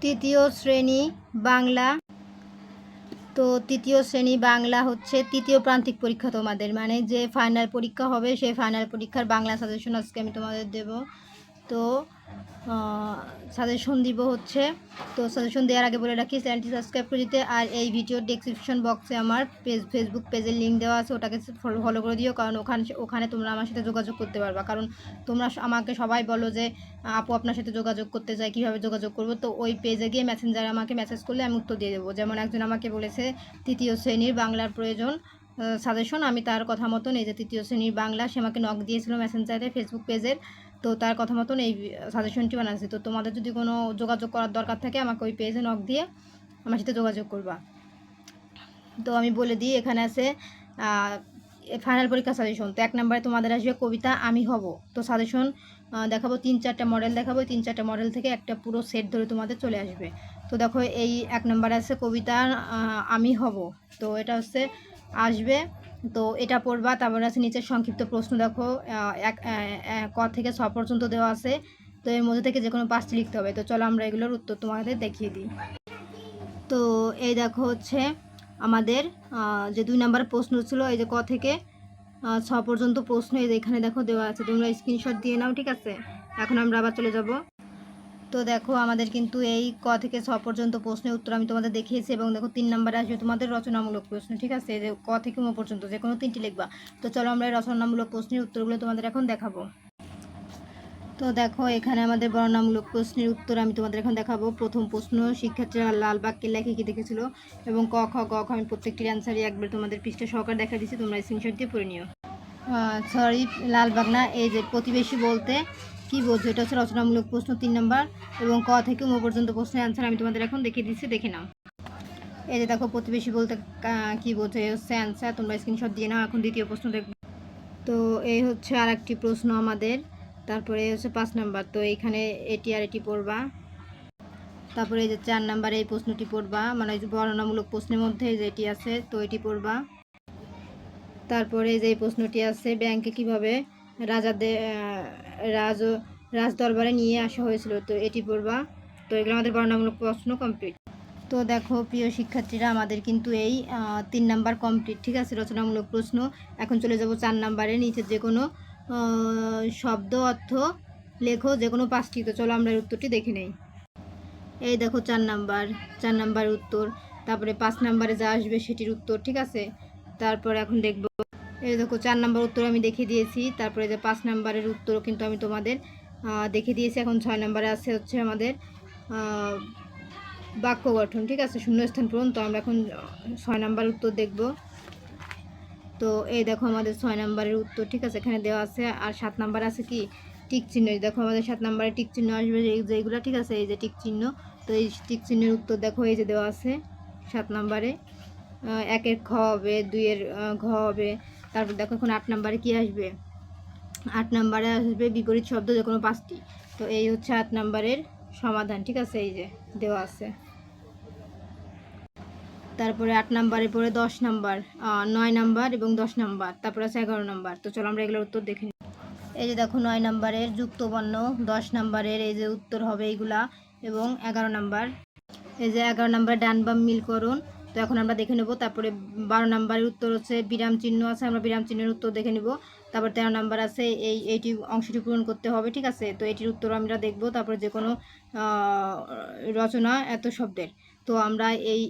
তৃতীয় শ্রেণি বাংলা। তো তৃতীয় শ্রেণি বাংলা হচ্ছে তৃতীয় প্রান্তিক পরীক্ষা তোমাদের। মানে যে ফাইনাল পরীক্ষা হবে, সেই ফাইনাল পরীক্ষার বাংলা সাজেশন আজকে আমি তোমাদের দেব। তো সাজেশন দিব হচ্ছে। তো সাজেশন দেওয়ার আগে বলে রাখি, চ্যানেলটি সাবস্ক্রাইব করে দিতে আর এই ভিডিওর ডেসক্রিপশন বক্সে আমার পেজ ফেসবুক পেজের লিঙ্ক দেওয়া আছে, ওটাকে ফলো করে দিও, কারণ ওখানে ওখানে তোমরা আমার সাথে যোগাযোগ করতে পারবা। কারণ তোমরা আমাকে সবাই বলো যে, আপু আপনার সাথে যোগাযোগ করতে চাই কীভাবে যোগাযোগ করব? তো ওই পেজে গিয়ে মেসেঞ্জারে আমাকে মেসেজ করলে আমি উত্তর দিয়ে দেবো। যেমন একজন আমাকে বলেছে, তৃতীয় শ্রেণির বাংলার প্রয়োজন সাজেশন আমি তার কথা মতন এই যে তৃতীয় শ্রেণির বাংলা, সে আমাকে নক দিয়েছিল মেসেঞ্জারে ফেসবুক পেজের তো তার কথা মতন এই সাজেশনটি বানাচ্ছি তো তোমাদের যদি কোনো যোগাযোগ করার দরকার থাকে, আমাকে ওই পেজে নক দিয়ে আমার সাথে যোগাযোগ করবা। তো আমি বলে দিই, এখানে আছে ফাইনাল পরীক্ষা সাজেশন তো এক নম্বরে তোমাদের আসবে কবিতা, আমি হব। তো সাজেশন দেখাবো তিন চারটা মডেল দেখাবো তিন চারটা মডেল থেকে একটা পুরো সেট ধরে তোমাদের চলে আসবে। তো দেখো, এই এক নম্বরে আছে কবিতা আমি হব। তো এটা হচ্ছে, আসবে তো এটা পড়বা, তারপরে আছে নিচের সংক্ষিপ্ত প্রশ্ন দেখো এক ক থেকে ছ পর্যন্ত দেওয়া আছে, তো এর মধ্যে থেকে যে কোনো পাঁচটি লিখতে হবে, তো চলো আমরা এগুলোর উত্তর তোমাদের দেখিয়ে দিই। তো এই দেখো হচ্ছে আমাদের যে দুই নাম্বার প্রশ্ন ছিল, এই যে ক থেকে ছ পর্যন্ত প্রশ্ন, এই যে এখানে দেখো দেওয়া আছে, তোমরা স্ক্রিনশট দিয়ে নাও, ঠিক আছে? এখন আমরা আবার চলে যাব। তো দেখো, আমাদের কিন্তু এই ক থেকে ছ পর্যন্ত প্রশ্নের উত্তর আমি তোমাদের দেখিয়েছি এবং দেখো তিন নম্বরে আসবে তোমাদের রচনামূলক প্রশ্ন, ঠিক আছে? যে ক থেকে ম পর্যন্ত যে কোনো তিনটি লিখবা। তো চলো আমরা এই রচনামূলক প্রশ্নের উত্তরগুলো তোমাদের এখন দেখাবো। তো দেখো, এখানে আমাদের বর্ণনামূলক প্রশ্নের উত্তর আমি তোমাদের এখন দেখাবো। প্রথম প্রশ্ন, শিক্ষার্থীরা লালবাগ কেল্লা কী কী দেখেছিল? এবং ক, খ, গ, খ আমি প্রত্যেকটির অ্যান্সারই একবার তোমাদের পৃষ্ঠা সহকার দেখা দিচ্ছি, তোমরা স্ক্রিনশট দিয়ে পড়ে নিও। সরি লালবাগ না এই যে প্রতিবেশী বলতে কি বলছো? এটা হচ্ছে রচনামূলক প্রশ্ন তিন নম্বর এবং ক থেকে ম পর্যন্ত প্রশ্নের অ্যান্সার আমি তোমাদের এখন দেখিয়ে দিচ্ছি, দেখে নাও। এই যে দেখো, প্রতিবেশী বলতে কি বলছে? এই হচ্ছে অ্যান্সার তোমরা স্ক্রিনশট দিয়ে নাও, এখন দ্বিতীয় প্রশ্ন দেখবে তো এই হচ্ছে আর একটি প্রশ্ন আমাদের, তারপরে এই হচ্ছে পাঁচ নাম্বার। তো এইখানে এটি আর এটি পড়বা। তারপরে এই যে চার নাম্বারে, এই প্রশ্নটি পড়বা। মানে বর্ণনামূলক প্রশ্নের মধ্যে যে এটি আছে, তো এটি পড়বা। তারপরে যে প্রশ্নটি আছে, ব্যাংকে কীভাবে রাজাদের রাজ রাজ দরবারে নিয়ে আসা হয়েছিল। তো এটি পড়বা। তো এগুলো আমাদের বর্ণনামূলক প্রশ্ন কমপ্লিট তো দেখো, প্রিয় শিক্ষার্থীরা, আমাদের কিন্তু এই তিন নাম্বার কমপ্লিট ঠিক আছে? রচনামূলক প্রশ্ন। এখন চলে যাব চার নাম্বারে। নিচে যে কোনো শব্দ, অর্থ, লেখো, যে কোনো পাঁচটি। তো চলো আমরা উত্তরটি দেখে নেই। এই দেখো চার নাম্বার চার নাম্বার উত্তর। তারপরে পাঁচ নাম্বারে যা আসবে সেটির উত্তর, ঠিক আছে? তারপর এখন দেখব এই দেখো, চার নাম্বার উত্তর আমি দেখে দিয়েছি। তারপরে যে পাঁচ নাম্বারের উত্তরও কিন্তু আমি তোমাদের দেখে দিয়েছি। এখন ছয় নাম্বারে আছে হচ্ছে আমাদের বাক্য গঠন, ঠিক আছে? শূন্যস্থান পূরণ। তো আমরা এখন ছয় নাম্বার উত্তর দেখব। তো এই দেখো আমাদের ছয় নাম্বারের উত্তর, ঠিক আছে? এখানে দেওয়া আছে। আর সাত নাম্বার আছে কি? টিক চিহ্ন। দেখো আমাদের সাত নাম্বারে টিক চিহ্ন আসবে যেগুলো ঠিক আছে? এই যে টিক চিহ্ন। তো এই টিক চিহ্নের উত্তর দেখো, এই যে দেওয়া আছে সাত নাম্বারে। একের খ হবে, দুইয়ের ঘ হবে। তারপর দেখো এখন আট নাম্বারে কি আসবে? আট নাম্বারে আসবে বিপরীত শব্দ যে কোনো পাঁচটি। তো এই হচ্ছে আট নাম্বারের সমাধান, ঠিক আছে? এই যে দেওয়া আছে। তারপরে আট নাম্বারের পরে দশ নাম্বার নয় নাম্বার এবং দশ নাম্বার। তারপরে আছে এগারো নাম্বার। তো চলো আমরা এগুলোর উত্তর দেখে এই যে দেখো নয় নাম্বারের যুক্ত যুক্তবর্ণ, দশ নাম্বারের এই যে উত্তর হবে এইগুলা এবং এগারো নাম্বার। এই যে এগারো নাম্বার ডান বাম মিলকরণ তো এখন আমরা দেখে নেব। তারপরে বারো নাম্বারের উত্তর হচ্ছে বিরাম চিহ্ন আছে, আমরা বিরাম চিহ্নের উত্তর দেখে নেব। তারপর তেরো নাম্বার আছে, এই, এইটি অংশটি পূরণ করতে হবে, ঠিক আছে? তো এটির উত্তর আমরা দেখব। তারপরে যে কোনো রচনা এত শব্দের। তো আমরা এই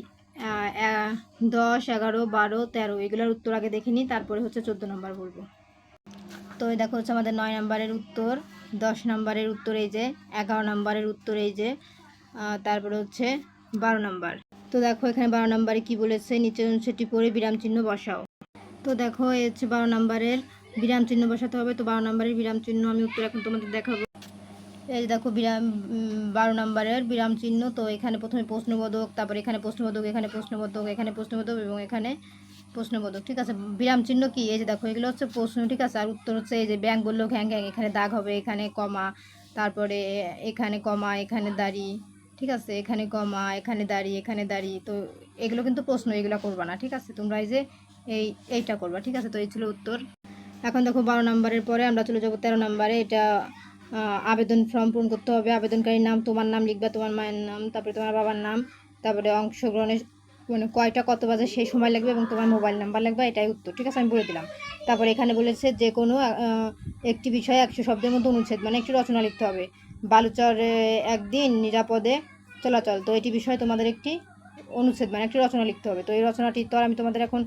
দশ, এগারো, বারো, তেরো এগুলোর উত্তর আগে দেখে নিই, তারপরে হচ্ছে চোদ্দ নম্বর বলব। তো এই দেখো হচ্ছে আমাদের নয় নম্বরের উত্তর, দশ নম্বরের উত্তর এই যে, এগারো নম্বরের উত্তর এই যে তারপরে হচ্ছে বারো নম্বর। তো দেখো এখানে বারো নম্বরে কি বলেছে? নিচে সেটি পরে বিরাম চিহ্ন বসাও। তো দেখো এই হচ্ছে বারো নম্বরের বিরাম চিহ্ন বসাতে হবে। তো বারো নম্বরের বিরাম চিহ্ন আমি উত্তর এখন তোমাদের দেখাবো। এই দেখো, বিরাম বারো নম্বরের বিরাম চিহ্ন। তো এখানে প্রথমে প্রশ্নবোধক, তারপর এখানে প্রশ্নবোধক এখানে প্রশ্নবোধক এখানে প্রশ্নবোধক এবং এখানে প্রশ্নবোধক, ঠিক আছে? বিরাম চিহ্ন কি? এই যে দেখো, এগুলো হচ্ছে প্রশ্ন, ঠিক আছে? আর উত্তর হচ্ছে, এই যে ব্যাংক বলল, ঘ্যাং ঘ্যাং, এখানে দাগ হবে, এখানে কমা, তারপরে এখানে কমা, এখানে দাড়ি। ঠিক আছে, এখানে কমা, এখানে দাড়ি এখানে দাড়ি তো এগুলো কিন্তু প্রশ্ন, এগুলো করবা না, ঠিক আছে? তোমরা এই যে এই, এইটা করবা, ঠিক আছে? তো এই ছিল উত্তর। এখন দেখো বারো নম্বরের পরে আমরা চলে যাব তেরো নম্বরে। এটা আবেদন ফর্ম পূরণ করতে হবে। আবেদনকারীর নাম, তোমার নাম লিখবা, তোমার মায়ের নাম, তারপরে তোমার বাবার নাম, তারপরে অংশগ্রহণের মানে কয়টা, কত বাজে সেই সময় লাগবে এবং তোমার মোবাইল নাম্বার লাগবে এটাই উত্তর, ঠিক আছে? আমি বলে দিলাম। তারপরে এখানে বলেছে যে কোনো একটি বিষয়ে একশো শব্দের মধ্যে অনুচ্ছেদ মানে একটি রচনা লিখতে হবে। বালুচরে একদিন নিরাপদে চলাচল। তো এটি বিষয়ে তোমাদের একটি অনুচ্ছেদ মানে একটি রচনা লিখতে হবে। তো এই রচনাটি তো আর আমি তোমাদের এখন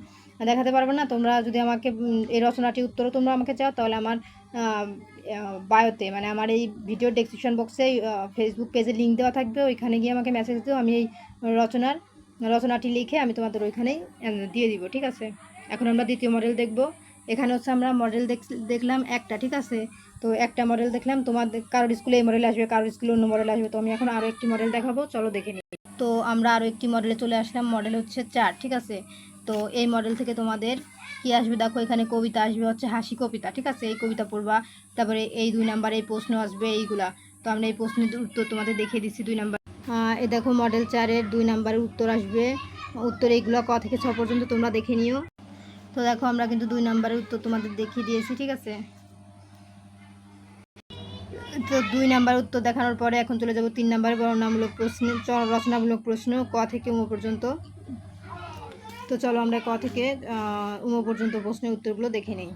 দেখাতে পারব না। তোমরা যদি আমাকে এই রচনাটি উত্তরও তোমরা আমাকে চাও, তাহলে আমার বায়োতে মানে আমার এই ভিডিও ডেসক্রিপশন বক্সে ফেসবুক পেজে লিঙ্ক দেওয়া থাকবে। ওইখানে গিয়ে আমাকে মেসেজ দিও, আমি এই রচনার, রচনাটি লিখে আমি তোমাদের ওইখানেই দিয়ে দিব, ঠিক আছে? এখন আমরা দ্বিতীয় মডেল দেখব। এখানে হচ্ছে আমরা মডেল দেখলাম একটা, ঠিক আছে? তো একটা মডেল দেখলাম, তোমাদের কারোর স্কুলে এই মডেল আসবে, কারোর স্কুলে অন্য মডেল আসবে। তো আমি এখন আরও একটি মডেল দেখাবো, চলো দেখে নিই। তো আমরা আরও একটি মডেলে চলে আসলাম মডেল হচ্ছে চার, ঠিক আছে? তো এই মডেল থেকে তোমাদের কি আসবে? দেখো, এখানে কবিতা আসবে, হচ্ছে হাসি কবিতা, ঠিক আছে? এই কবিতা পড়বা, তারপরে এই দুই নাম্বারে এই প্রশ্ন আসবে, এইগুলা। তো আমরা এই প্রশ্নের উত্তর তোমাদের দেখিয়ে দিচ্ছি দুই নাম্বার এ দেখো মডেল চারের দুই নাম্বারের উত্তর আসবে। উত্তর এইগুলো ক থেকে ছ পর্যন্ত তোমরা দেখে নিও। তো দেখো, আমরা কিন্তু দুই নাম্বারের উত্তর তোমাদের দেখিয়ে দিয়েছি, ঠিক আছে? তো দুই নাম্বার উত্তর দেখানোর পরে এখন চলে যাব তিন নাম্বার বর্ণনামূলক প্রশ্ন রচনামূলক প্রশ্ন, ক থেকে উম পর্যন্ত। তো চলো আমরা ক থেকে উম পর্যন্ত প্রশ্নের উত্তরগুলো দেখে নিই।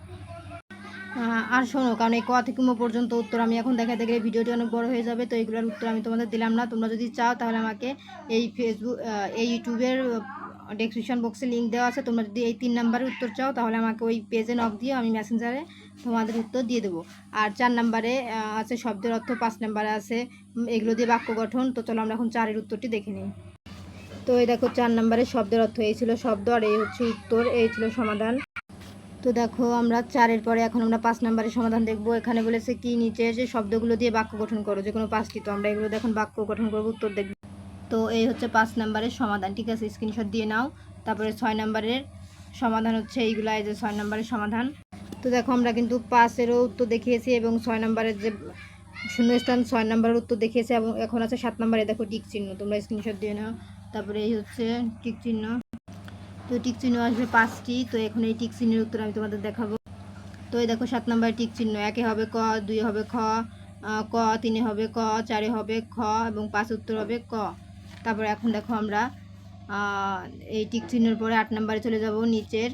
আর শোনো, কারণ এই ক থেকে উম পর্যন্ত উত্তর আমি এখন দেখাতে গেলে ভিডিওটি অনেক বড় হয়ে যাবে, তো এইগুলোর উত্তর আমি তোমাদের দিলাম না। তোমরা যদি চাও তাহলে আমাকে এই ফেসবুক এই ইউটিউবের ডেসক্রিপশন বক্সে লিঙ্ক দেওয়া আছে। তোমরা যদি এই তিন নাম্বারের উত্তর চাও তাহলে আমাকে ওই পেজে নক দিয়ে আমি মেসেঞ্জারে তোমাদের উত্তর দিয়ে দেবো। আর চার নাম্বারে আছে শব্দের অর্থ, পাঁচ নাম্বারে আছে এগুলো দিয়ে বাক্য গঠন। তো চলো আমরা এখন চারের উত্তরটি দেখে নিই। তো এই দেখো, চার নাম্বারে শব্দের অর্থ, এই ছিল শব্দ আর এই হচ্ছে উত্তর, এই ছিল সমাধান। তো দেখো, আমরা চারের পরে এখন আমরা পাঁচ নাম্বারের সমাধান দেখব। এখানে বলেছে কি, নিচে যে শব্দগুলো দিয়ে বাক্য গঠন করো, যে কোনো পাঁচটি। তো আমরা এগুলো দেখুন বাক্য গঠন করব, উত্তর দেখব। তো এই হচ্ছে পাঁচ নাম্বারের সমাধান, ঠিক আছে? স্ক্রিনশট দিয়ে নাও। তারপরে ছয় নাম্বারের সমাধান হচ্ছে এইগুলো, এই যে ছয় নাম্বারের সমাধান। তো দেখো আমরা কিন্তু পাঁচেরও উত্তর দেখিয়েছি এবং ছয় নাম্বারের যে শূন্যস্থান, ছয় নাম্বারের উত্তর দেখিয়েছি এবং এখন আছে সাত নম্বরে। দেখো টিক চিহ্ন, তোমরা স্ক্রিনশট দিয়ে নাও। তারপরে এই হচ্ছে টিক চিহ্ন। তো টিক চিহ্ন আসবে পাঁচটি, তো এখন এই টিক চিহ্নের উত্তর আমি তোমাদের দেখাবো। তো এই দেখো সাত নাম্বার টিক চিহ্ন, একে হবে ক, দুই হবে খ ক, তিনে হবে ক, চারে হবে খ এবং পাঁচ উত্তর হবে ক। তারপরে এখন দেখো আমরা এই টিক চিহ্নের পরে আট নাম্বারে চলে যাব নিচের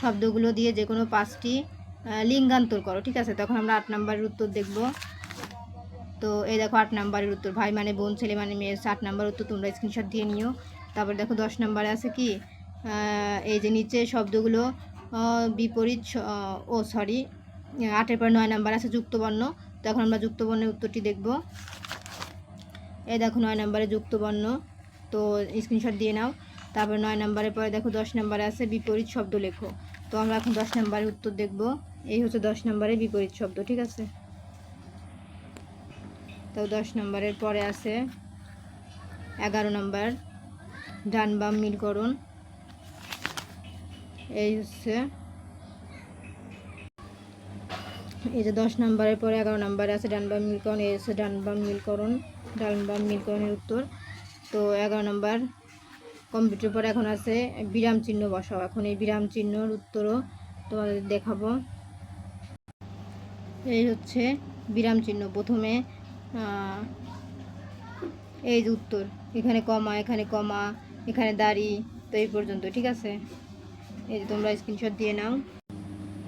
শব্দগুলো দিয়ে যে কোনো পাঁচটি। লিঙ্গান্তর করো, ঠিক আছে? তখন আমরা আট নাম্বারের উত্তর দেখব। তো এই দেখো আট নাম্বারের উত্তর। ভাই মানে বোন, ছেলে মানে মেয়ে আট নাম্বার উত্তর তোমরা স্ক্রিনশট দিয়ে নিও। তারপর দেখো দশ নাম্বারে আছে কি? এই যে নিচে শব্দগুলো বিপরীত ও সরি আটের পর নয় নাম্বার আছে যুক্তবর্ণ। তখন আমরা যুক্তবর্ণের উত্তরটি দেখব। এই দেখো নয় নাম্বারে যুক্তবর্ণ। তো স্ক্রিনশট দিয়ে নাও। তারপর নয় নাম্বারের পরে দেখো দশ নাম্বারে আছে বিপরীত শব্দ লেখো। তো আমরা এখন দশ নম্বরের উত্তর দেখব। এই হচ্ছে দশ নাম্বারের বিপরীত শব্দ, ঠিক আছে? তো দশ নম্বরের পরে আছে এগারো নম্বর, ডান বাম মিলকরণ এই হচ্ছে এই যে দশ নম্বরের পরে এগারো নম্বরে আছে, ডান বাম মিলকরণ এই হচ্ছে ডান বাম মিলকরণ ডান বাম মিলকরণের উত্তর। তো এগারো নম্বর কম্পিউটার পরে এখন আছে বিরাম চিহ্ন বসাও। এখন এই বিরাম চিহ্নর উত্তরও তোমাদের দেখাবো। এই হচ্ছে বিরাম চিহ্ন। প্রথমে এই যে উত্তর। এখানে কমা এখানে কমা, এখানে দাড়ি, তো এই পর্যন্ত, ঠিক আছে? এই যে তোমরা স্ক্রিনশট দিয়ে নাও।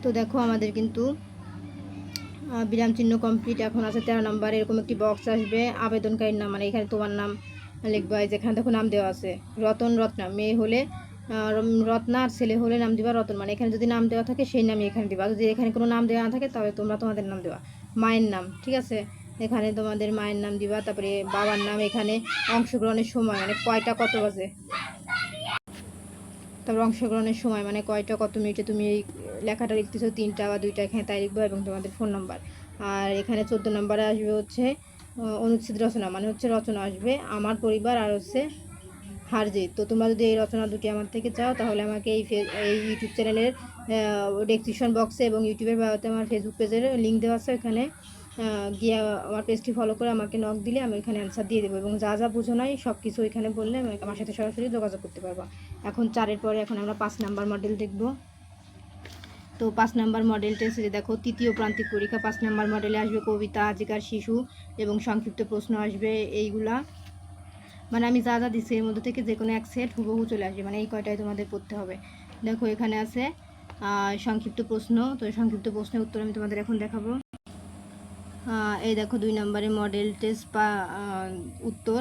তো দেখো আমাদের কিন্তু বিরাম চিহ্ন কমপ্লিট এখন আছে তেরো নাম্বার। এরকম একটি বক্স আসবে। আবেদনকারীর নাম মানে এখানে তোমার নাম লিখবা, এই যেখানে দেখো নাম দেওয়া আছে, রতন রত্না, মেয়ে হলে রত্না আর ছেলে হলে নাম দিবা রতন মানে এখানে যদি নাম দেওয়া থাকে সেই নামই এখানে দিবা, যদি এখানে কোনো নাম দেওয়া না থাকে তাহলে তোমরা তোমাদের নাম দেওয়া, মায়ের নাম, ঠিক আছে? এখানে তোমাদের মায়ের নাম দিবা, তারপরে বাবার নাম এখানে অংশগ্রহণের সময় মানে কয়টা কত বাজে? তারপর অংশগ্রহণের সময় মানে কয়টা, কত মিনিটে তুমি এই লেখাটা লিখতেছো, তিনটা বা দুইটা এখানে তাই লিখব এবং তোমাদের ফোন নাম্বার আর এখানে চোদ্দ নাম্বারে আসবে হচ্ছে অনুচ্ছেদ রচনা মানে হচ্ছে রচনা আসবে আমার পরিবার আর হচ্ছে হারজিত তো তোমরা যদি এই রচনা দুটি আমার থেকে চাও, তাহলে আমাকে এই এই ইউটিউব চ্যানেলের ডেসক্রিপশন বক্সে এবং ইউটিউবের বায়োতে আমার ফেসবুক পেজের লিঙ্ক দেওয়া আছে, ওখানে গিয়ে আমার পেজটি ফলো করে আমাকে নক দিলে আমি এখানে অ্যান্সার দিয়ে দেবো এবং যা যা বুঝো নাই সব কিছু এখানে বললে আমি আমার সাথে সরাসরি যোগাযোগ করতে পারব। এখন চারের পরে এখন আমরা পাঁচ নাম্বার মডেল দেখব। তো পাঁচ নাম্বার মডেল টেস্ট দেখো তৃতীয় প্রান্তিক পরীক্ষা, পাঁচ নাম্বার মডেলে আসবে কবিতা, আজিকার শিশু এবং সংক্ষিপ্ত প্রশ্ন আসবে এইগুলা। মানে আমি যা যা দিচ্ছি এর মধ্যে থেকে যে কোনো এক সেট হুবহু চলে আসবে মানে এই কয়টাই তোমাদের পড়তে হবে। দেখো এখানে আছে সংক্ষিপ্ত প্রশ্ন, তো সংক্ষিপ্ত প্রশ্নের উত্তর আমি তোমাদের এখন দেখাবো। এই দেখো দুই নম্বরে মডেল টেস্ট বা উত্তর।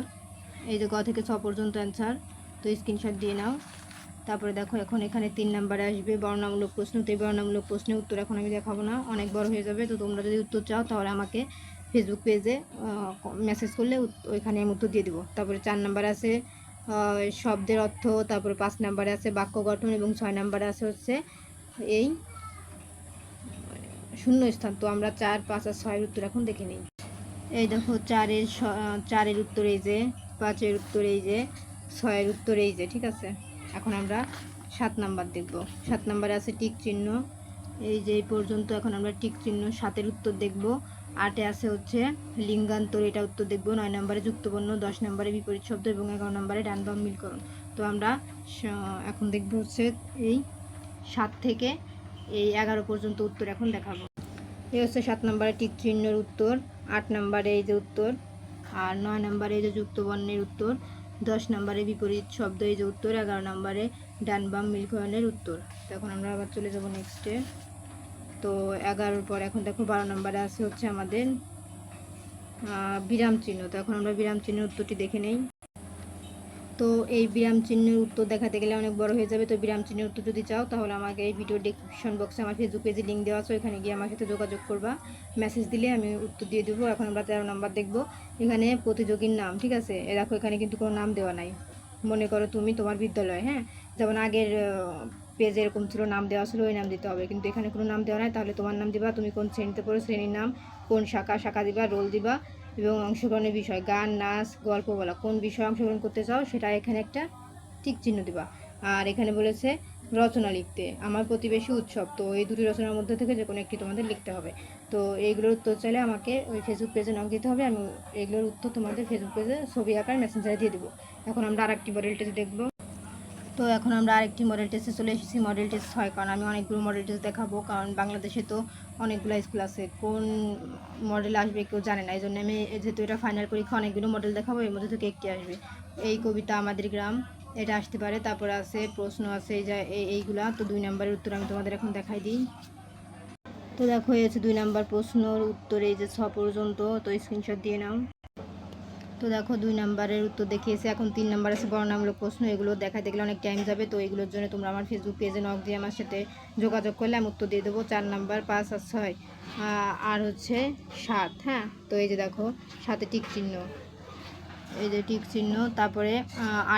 এই যে গ থেকে ছ পর্যন্ত অ্যান্সার তো স্ক্রিনশট দিয়ে নাও। তারপরে দেখো এখন এখানে তিন নাম্বারে আসবে, বর্ণনামূলক প্রশ্ন। তো এই বর্ণনামূলক প্রশ্নের উত্তর এখন আমি দেখাবো না, অনেক বড় হয়ে যাবে। তো তোমরা যদি উত্তর চাও তাহলে আমাকে ফেসবুক পেজে মেসেজ করলে ওইখানে আমি উত্তর দিয়ে দিব। তারপরে চার নাম্বার আছে শব্দের অর্থ, তারপরে পাঁচ নাম্বারে আছে বাক্য গঠন এবং ছয় নাম্বারে আছে হচ্ছে এই শূন্য স্থান তো আমরা চার, পাঁচ আর ছয়ের উত্তর এখন দেখে নিই। এই দেখো চারের চারের উত্তর এই যে, পাঁচের উত্তর এই যে, ছয়ের উত্তর এই যে, ঠিক আছে? এখন আমরা সাত নাম্বার দেখব। সাত নাম্বারে আছে টিক চিহ্ন। এই যে এই পর্যন্ত এখন আমরা টিক চিহ্ন সাতের উত্তর দেখব। আটে আছে হচ্ছে লিঙ্গান্তর, এটা উত্তর দেখব। নয় নম্বরে যুক্তবর্ণ, দশ নম্বরে বিপরীত শব্দ এবং এগারো নম্বরে ডান বাম মিলকরণ। তো আমরা এখন দেখব হচ্ছে এই সাত থেকে এই এগারো পর্যন্ত উত্তর এখন দেখাবো। এই হচ্ছে সাত নম্বরে টিক চিহ্নের উত্তর, আট নম্বরে এই যে উত্তর, আর নয় নম্বরে এই যে যুক্তবর্ণের উত্তর। দশ নম্বরে বিপরীত শব্দ এই যে উত্তর, এগারো নম্বরে ডান বাম মিলকরণের উত্তর। তখন আমরা আবার চলে যাব নেক্সটে তো এগারোর পর এখন দেখো বারো নম্বরে আছে হচ্ছে আমাদের বিরাম চিহ্ন। তো এখন আমরা বিরাম চিহ্নের উত্তরটি দেখে নেই। তো এই বিরাম চিহ্নের উত্তর দেখাতে গেলে অনেক বড় হয়ে যাবে। তো বিরাম চিহ্নের উত্তর যদি চাও, তাহলে আমাকে এই ভিডিও ডিসক্রিপশন বক্সে আমার ফেসবুক পেজে লিঙ্ক দেওয়া আছে ওখানে গিয়ে আমার সাথে যোগাযোগ করবা। মেসেজ দিলে আমি উত্তর দিয়ে দেবো। এখন আমরা তেরো নাম্বার দেখব। এখানে প্রতিযোগীর নাম, ঠিক আছে? এ দেখো, এখানে কিন্তু কোনো নাম দেওয়া নাই। মনে করো তুমি তোমার বিদ্যালয় হ্যাঁ? যেমন আগের পেজে এরকম ছিল, নাম দেওয়া ছিল, ওই নাম দিতে হবে। কিন্তু এখানে কোনো নাম দেওয়া নাই। তাহলে তোমার নাম দিবা, তুমি কোন শ্রেণীতে পড়ো, শ্রেণির নাম, কোন শাখা শাখা দিবা রোল দিবা। এবং অংশগ্রহণের বিষয়, গান, নাচ, গল্প বলা, কোন বিষয়ে অংশগ্রহণ করতে চাও সেটা এখানে একটা টিক চিহ্ন দিবা। আর এখানে বলেছে রচনা লিখতে, আমার প্রতিবেশী উৎসব। তো এই দুটি রচনার মধ্যে থেকে যে কোনো একটি তোমাদের লিখতে হবে। তো এইগুলোর উত্তর চাইলে আমাকে ওই ফেসবুক পেজে নক দিতে হবে, আমি এগুলোর উত্তর তোমাদের ফেসবুক পেজে ছবি আকার মেসেঞ্জারে দিয়ে দেবো। এখন আমরা আরেকটি মডেল টেস্ট দেখব। তো এখন আমরা আরেকটি মডেল টেস্টে চলে এসেছি। মডেল টেস্ট হয় কারণ আমি অনেকগুলো মডেল টেস্ট দেখাবো, কারণ বাংলাদেশে তো অনেকগুলো স্কুল আছে। কোন মডেল আসবে কেউ জানে না এই জন্য আমি যেহেতু এটা ফাইনাল পরীক্ষা, অনেকগুলো মডেল দেখাবো, এর মধ্যে থেকে একটি আসবে। এই কবিতা আমাদের গ্রাম, এটা আসতে পারে। তারপরে আছে, প্রশ্ন আছে, এই যা এই- এইগুলা। তো দুই নম্বরের উত্তর আমি তোমাদের এখন দেখাই দিই। তো দেখো হচ্ছে দুই নাম্বার প্রশ্নর উত্তর, এই যে ছ পর্যন্ত, তো স্ক্রিনশট দিয়ে নাও। তো দেখো দুই নাম্বারের উত্তর দেখিয়েছে। এখন তিন নাম্বার আছে বর্ণনামূলক প্রশ্ন। এগুলো দেখাতে গেলে অনেক টাইম যাবে। তো এগুলোর জন্য তোমরা আমার ফেসবুক পেজে নক দিয়ে আমার সাথে যোগাযোগ করলে আমি উত্তর দিয়ে দেবো। চার নাম্বার, পাঁচ আর ছয়। আর হচ্ছে সাত হ্যাঁ? তো এই যে দেখো সাথে টিক চিহ্ন। এই যে টিক চিহ্ন। তারপরে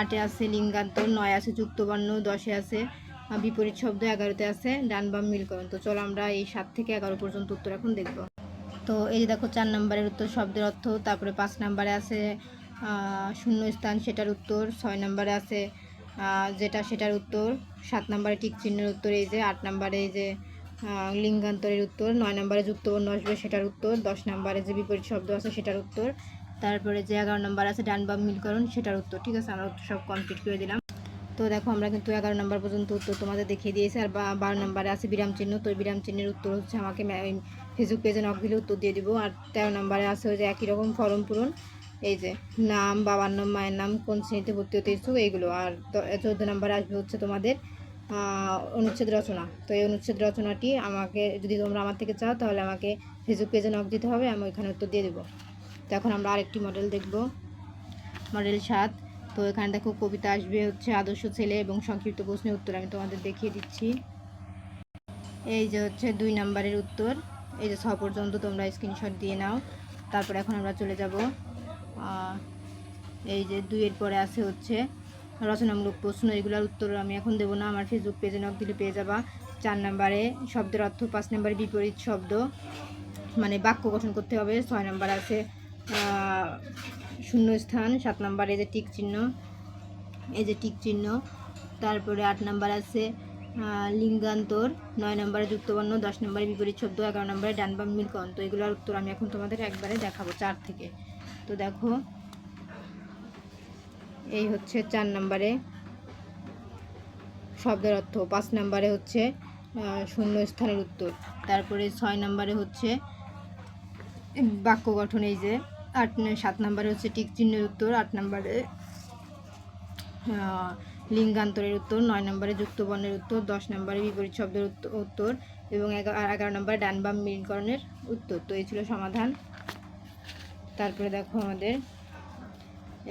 আটে আছে লিঙ্গান্তর, নয় আছে যুক্তবর্ণ, দশে আছে বিপরীত শব্দ, এগারোতে আছে ডান বাম মিলকরণ তো চলো আমরা এই সাত থেকে এগারো পর্যন্ত উত্তর এখন দেখব। তো এই যে দেখো চার নম্বরের উত্তর, শব্দের অর্থ, তারপরে পাঁচ নম্বরে আছে শূন্য স্থান সেটার উত্তর, ছয় নম্বরে আছে যেটা, সেটার উত্তর, সাত নম্বরে টিক চিহ্নের উত্তর এই যে, আট নম্বরে এই যে লিঙ্গান্তরের উত্তর, নয় নম্বরে যুক্তবর্ণ আসবে, সেটার উত্তর, দশ নম্বরে যে বিপরীত শব্দ আছে, সেটার উত্তর, তারপরে যে এগারো নম্বর আছে, ডান বাম মিলকরণ সেটার উত্তর, ঠিক আছে? আমরা সব কমপ্লিট করে দিলাম। তো দেখো, আমরা কিন্তু এগারো নম্বর পর্যন্ত উত্তর তোমাদের দেখিয়ে দিয়েছি, আর বারো নম্বরে আছে বিরাম চিহ্ন, তো বিরাম চিহ্নের উত্তর হচ্ছে আমাকে ফেসবুক পেজে নক দিলে উত্তর দিয়ে দিব। আর তেরো নম্বরে আছে ওই যে একই রকম ফর্ম পূরণ। এই যে নাম, বাবার নাম, মায়ের নাম, কোন শ্রেণীতে ভর্তি হতে ইচ্ছুক, এইগুলো। আর চোদ্দ নম্বরে আসবে হচ্ছে তোমাদের অনুচ্ছেদ রচনা। তো এই অনুচ্ছেদ রচনাটি আমাকে, যদি তোমরা আমার থেকে চাও, তাহলে আমাকে ফেসবুক পেজে নক দিতে হবে, আমি ওইখানে উত্তর দিয়ে দেবো। তো এখন আমরা আরেকটি মডেল দেখব। মডেল সাত। তো এখানে দেখো কবিতা আসবে হচ্ছে আদর্শ ছেলে এবং সংক্ষিপ্ত প্রশ্নের উত্তর আমি তোমাদের দেখিয়ে দিচ্ছি। এই যে হচ্ছে দুই নাম্বারের উত্তর। এই যে ছ পর্যন্ত তোমরা স্ক্রিনশট দিয়ে নাও। তারপর এখন আমরা চলে যাব। এই যে দুইয়ের পরে আছে হচ্ছে রচনামূলক প্রশ্ন। এগুলোর উত্তর আমি এখন দেবো না। আমার ফেসবুক পেজে নক দিলে পেয়ে যাবা। চার নাম্বারে শব্দের অর্থ, পাঁচ নাম্বারে বিপরীত শব্দ। মানে বাক্য গঠন করতে হবে। ছয় নাম্বার আছে শূন্য স্থান সাত নাম্বার এই যে টিক চিহ্ন, এই যে টিক চিহ্ন। তারপরে আট নাম্বার আছে লিঙ্গান্তর, নয় নম্বরে যুক্তবর্ণ, দশ নম্বরে বিপরীত শব্দ, এগারো নম্বরে ডান বাম মিলকরণ এগুলোর উত্তর আমি এখন তোমাদের একবারে দেখাবো চার থেকে। তো দেখো, এই হচ্ছে চার নম্বরে শব্দের অর্থ। পাঁচ নম্বরে হচ্ছে শূন্য স্থানের উত্তর। তারপরে ছয় নম্বরে হচ্ছে, বাক্য গঠন এই যে, আট, সাত নম্বরে হচ্ছে টিক চিহ্নের উত্তর, আট নম্বরে লিঙ্গান্তরের উত্তর, নয় নম্বরে যুক্ত বর্ণের উত্তর, দশ নম্বরে বিপরীত শব্দের উত্তর এবং এগারো নম্বরে ডান বাম মিলকরণের উত্তর। তো এই ছিল সমাধান। তারপরে দেখো আমাদের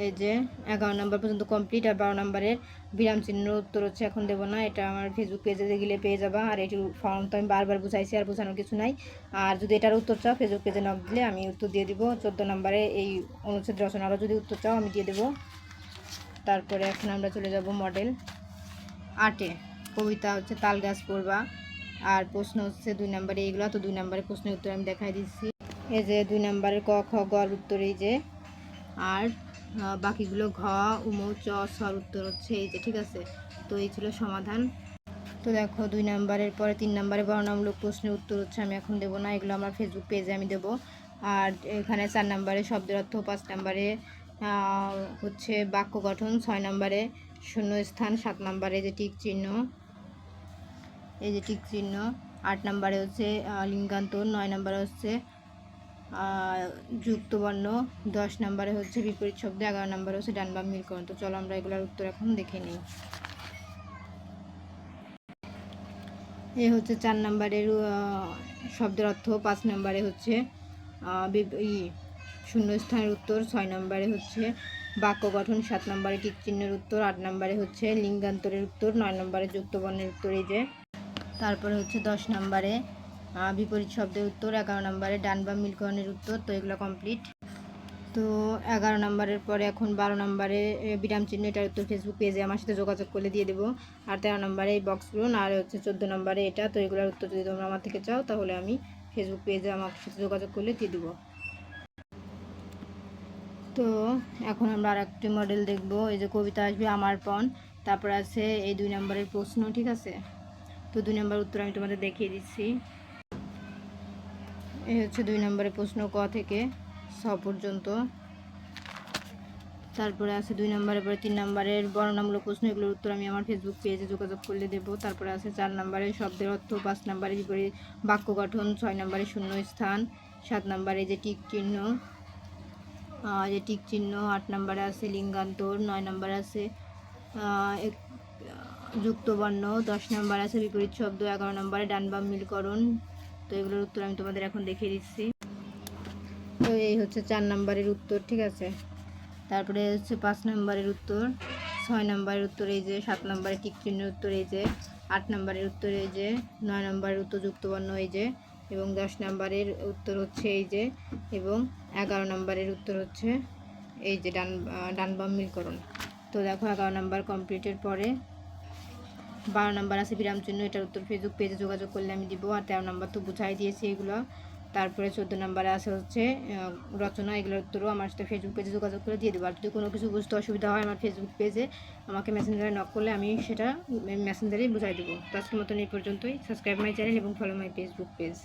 এই যে এগারো নম্বর পর্যন্ত কমপ্লিট আর বারো নম্বরের বিরাম চিহ্নের উত্তর হচ্ছে এখন দেবো না, এটা আমার ফেসবুক পেজে গেলে পেয়ে যাবা। আর এটির ফর্ম তো আমি বারবার বুঝাইছি, আর বোঝানোর কিছু নাই। আর যদি এটার উত্তর চাও ফেসবুক পেজে নক দিলে আমি উত্তর দিয়ে দিব। চোদ্দ নম্বরে এই অনুচ্ছেদ রচনারও যদি উত্তর চাও, আমি দিয়ে দেবো। তারপরে এখন আমরা চলে যাব মডেল আটে। কবিতা হচ্ছে তাল গাছ পড়বা। আর প্রশ্ন হচ্ছে দুই নম্বরে এইগুলো তো দুই নম্বরে প্রশ্নের উত্তর আমি দেখাই দিচ্ছি। এই যে দুই নম্বরের ক, খ, গর উত্তর এই যে। আর বাকিগুলো ঘ, উম, চ সর উত্তর হচ্ছে এই যে, ঠিক আছে? তো এই ছিল সমাধান। তো দেখো, দুই নাম্বারের পরে তিন নাম্বারে বর্ণনামূলক প্রশ্নের উত্তর হচ্ছে আমি এখন দেবো না, এগুলো আমার ফেসবুক পেজে আমি দেবো। আর এখানে চার নাম্বারে শব্দের অর্থ, পাঁচ নাম্বারে হচ্ছে বাক্য গঠন ছয় নম্বরে শূন্য স্থান সাত নাম্বারে যে টিক চিহ্ন এই যে টিক চিহ্ন আট নাম্বারে হচ্ছে আহ, লিঙ্গান্তর নয় নাম্বারে হচ্ছে যুক্তবর্ণ দশ নম্বরে হচ্ছে বিপরীত শব্দ এগারো নম্বরে হচ্ছে ডান বাম মিলকরণ তো চলো আমরা এগুলোর উত্তর এখন দেখে নিই। এই হচ্ছে চার নম্বরের শব্দের অর্থ পাঁচ নম্বরে হচ্ছে ই শূন্যস্থানের উত্তর ছয় নম্বরে হচ্ছে বাক্য গঠন, সাত নম্বরে টিক চিহ্নের উত্তর, আট নম্বরে হচ্ছে লিঙ্গান্তরের উত্তর, নয় নম্বরে যুক্ত বর্ণের উত্তর, এই যে। তারপরে হচ্ছে দশ নম্বরে বিপরীত শব্দের উত্তর, এগারো নম্বরে ডান বা মিলকরণের উত্তর, তো এগুলো কমপ্লিট তো এগারো নম্বরের পরে এখন বারো নম্বরে বিরাম চিহ্ন, এটার উত্তর ফেসবুক পেজে আমার সাথে যোগাযোগ করলে দিয়ে দেবো। আর তেরো নম্বরে এই বক্স পূরণ আর হচ্ছে চোদ্দ নম্বরে এটা, তো এগুলোর উত্তর যদি তোমরা আমার থেকে চাও, তাহলে আমি ফেসবুক পেজে আমার সাথে যোগাযোগ করলে দিয়ে দেবো। তো এখন আমরা আর একটি মডেল দেখব। এই যে কবিতা আসবে, আমার পণ। তারপর আছে এই দুই নম্বরের প্রশ্ন, ঠিক আছে? তো দুই নম্বর উত্তর আমি তোমাদের দেখিয়ে দিচ্ছি। এই হচ্ছে দুই নম্বরের প্রশ্ন, ক থেকে ছ পর্যন্ত। তারপরে আছে দুই নম্বরের পরে তিন নম্বরের বর্ণনামূলক প্রশ্ন, এগুলোর উত্তর আমি আমার ফেসবুক পেজে যোগাযোগ করলে দেবো। তারপরে আছে চার নম্বরে শব্দের অর্থ, পাঁচ নম্বরে বিপরীত বাক্য গঠন, ছয় নম্বরে শূন্য স্থান, সাত নম্বরে যে টিক চিহ্ন যে টিক চিহ্ন আট নম্বরে আছে লিঙ্গান্তর নয় নম্বরে আছে আহ, এক- যুক্ত বর্ণ দশ নম্বর আছে বিপরীত শব্দ এগারো নম্বরে ডান বাম মিলকরণ তো এগুলোর উত্তর আমি তোমাদের এখন দেখিয়ে দিচ্ছি। তো এই হচ্ছে চার নম্বরের উত্তর ঠিক আছে? তারপরে হচ্ছে পাঁচ নম্বরের উত্তর ছয় নম্বরের উত্তর এই যে সাত নম্বরের টিক চিহ্নের উত্তর এই যে আট নম্বরের উত্তর এই যে নয় নম্বরের উত্তর যুক্তবর্ণ এই যে এবং দশ নম্বরের উত্তর হচ্ছে এই যে, এবং এগারো নাম্বারের উত্তর হচ্ছে এই যে ডান ডানবাম ডান বাম মিলকরণ। তো দেখো এগারো নাম্বার কমপ্লিটের পরে বারো নাম্বার আছে বিরামচিহ্ন, এটার উত্তর ফেসবুক পেজে যোগাযোগ করলে আমি দিব। আর তেরো নাম্বার তো বুঝাই দিয়েছি এগুলো। তারপরে চোদ্দ নম্বরে আছে হচ্ছে রচনা, এগুলোর উত্তরও আমার সাথে ফেসবুক পেজে যোগাযোগ করে দিয়ে দেবো। আর যদি কোনো কিছু বুঝতে অসুবিধা হয় আমার ফেসবুক পেজে আমাকে মেসেঞ্জারে নক করলে আমি সেটা মেসেঞ্জারেই বুঝাই দেবো। তো আজকের মতন এই পর্যন্তই। সাবস্ক্রাইব মাই চ্যানেল এবং ফলো মাই ফেসবুক পেজ